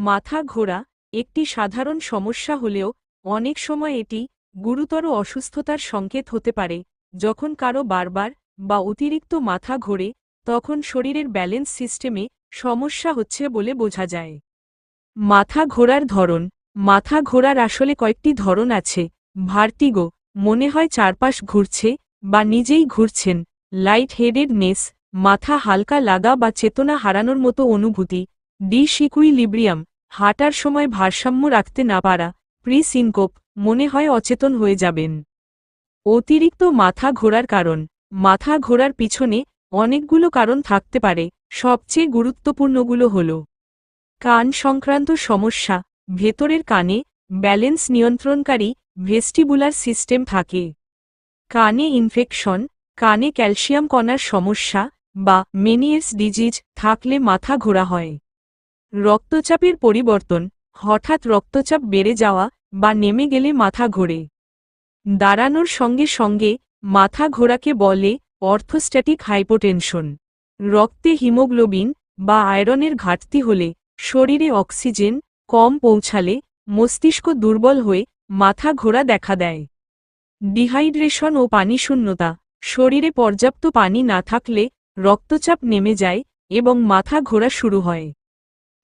মাথা ঘোরা একটি সাধারণ সমস্যা হলেও অনেক সময় এটি গুরুতর অসুস্থতার সংকেত হতে পারে। যখন কারও বারবার বা অতিরিক্ত মাথা ঘোরে, তখন শরীরের ব্যালেন্স সিস্টেমে সমস্যা হচ্ছে বলে বোঝা যায়। মাথা ঘোরার ধরন। মাথা ঘোরার আসলে কয়েকটি ধরন আছে। ভার্টিগো, মনে হয় চারপাশ ঘুরছে বা নিজেই ঘুরছেন। লাইট হেডেডনেস মাথা হালকা লাগা বা চেতনা হারানোর মতো অনুভূতি। ডিসিকুইলিব্রিয়াম হাঁটার সময় ভারসাম্য রাখতে না পারা প্রিসিনকোপ মনে হয় অচেতন হয়ে যাবেন। অতিরিক্ত মাথা ঘোরার কারণ, মাথা ঘোরার পিছনে অনেকগুলো কারণ থাকতে পারে, সবচেয়ে গুরুত্বপূর্ণগুলো হল কান সংক্রান্ত সমস্যা, ভেতরের কানে ব্যালেন্স নিয়ন্ত্রণকারী ভেস্টিবুলার সিস্টেম থাকে। কানে ইনফেকশন, কানে ক্যালসিয়াম কণার সমস্যা বা মেনিয়েস ডিজিজ থাকলে মাথা ঘোরা হয়। রক্তচাপের পরিবর্তন, হঠাৎ রক্তচাপ বেড়ে যাওয়া বা নেমে গেলে মাথা ঘোরে। দাঁড়ানোর সঙ্গে সঙ্গে মাথা ঘোরাকে বলে অর্থোস্ট্যাটিক হাইপোটেনশন। রক্তে হিমোগ্লোবিন বা আয়রনের ঘাটতি হলে শরীরে অক্সিজেন কম পৌঁছালে মস্তিষ্ক দুর্বল হয়ে মাথা ঘোরা দেখা দেয়। ডিহাইড্রেশন ও পানিশূন্যতা শরীরে পর্যাপ্ত পানি না থাকলে রক্তচাপ নেমে যায় এবং মাথা ঘোরা শুরু হয়।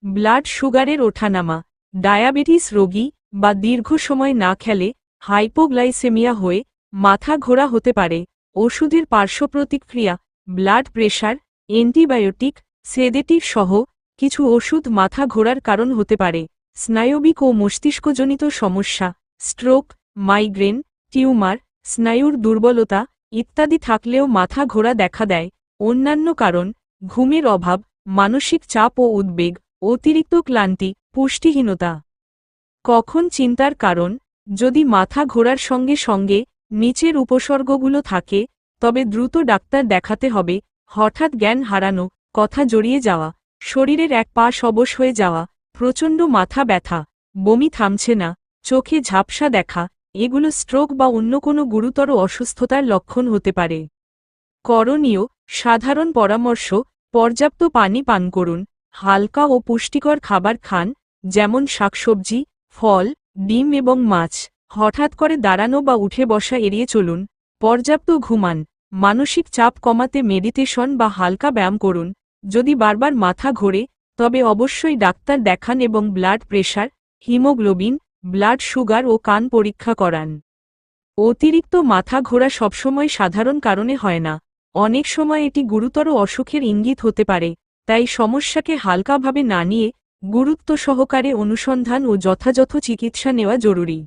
ব্লাড সুগারের ওঠানামা, ডায়াবেটিস রোগী বা দীর্ঘ সময় না খেলে হাইপোগ্লাইসেমিয়া হয়ে মাথা ঘোরা হতে পারে। ওষুধের পার্শ্বপ্রতিক্রিয়া ব্লাড প্রেশার অ্যান্টিবায়োটিক, সেডেটিভ সহ কিছু ওষুধ মাথা ঘোরার কারণ হতে পারে। স্নায়বিক ও মস্তিষ্কজনিত সমস্যা, স্ট্রোক, মাইগ্রেন, টিউমার, স্নায়ুর দুর্বলতা ইত্যাদি থাকলেও মাথা ঘোরা দেখা দেয়। অন্যান্য কারণ, ঘুমের অভাব, মানসিক চাপ ও উদ্বেগ অতিরিক্ত ক্লান্তি, পুষ্টিহীনতা। কখন চিন্তার কারণ, যদি মাথা ঘোরার সঙ্গে সঙ্গে নিচের উপসর্গগুলো থাকে, তবে দ্রুত ডাক্তার দেখাতে হবে, হঠাৎ জ্ঞান হারানো, কথা জড়িয়ে যাওয়া, শরীরের এক পা অবশ হয়ে যাওয়া, প্রচণ্ড মাথা ব্যথা, বমি থামছে না, চোখে ঝাপসা দেখা, এগুলো স্ট্রোক বা অন্য কোনো গুরুতর অসুস্থতার লক্ষণ হতে পারে। করণীয়, সাধারণ পরামর্শ, পর্যাপ্ত পানি পান করুন হালকা ও পুষ্টিকর খাবার খান, যেমন শাকসবজি, ফল, ডিম এবং মাছ। হঠাৎ করে দাঁড়ানো বা উঠে বসা এড়িয়ে চলুন। পর্যাপ্ত ঘুমান। মানসিক চাপ কমাতে মেডিটেশন বা হালকা ব্যায়াম করুন। যদি বারবার মাথা ঘোরে, তবে অবশ্যই ডাক্তার দেখান এবং blood pressure haemoglobin, blood sugar ও কান পরীক্ষা করান। অতিরিক্ত মাথা ঘোরা সবসময় সাধারণ কারণে হয় না। অনেক সময় এটি গুরুতর অসুখের ইঙ্গিত হতে পারে। তাই সমস্যাকে হালকাভাবে না নিয়ে গুরুত্ব সহকারে অনুসন্ধান ও যথাযথ চিকিৎসা নেওয়া জরুরি।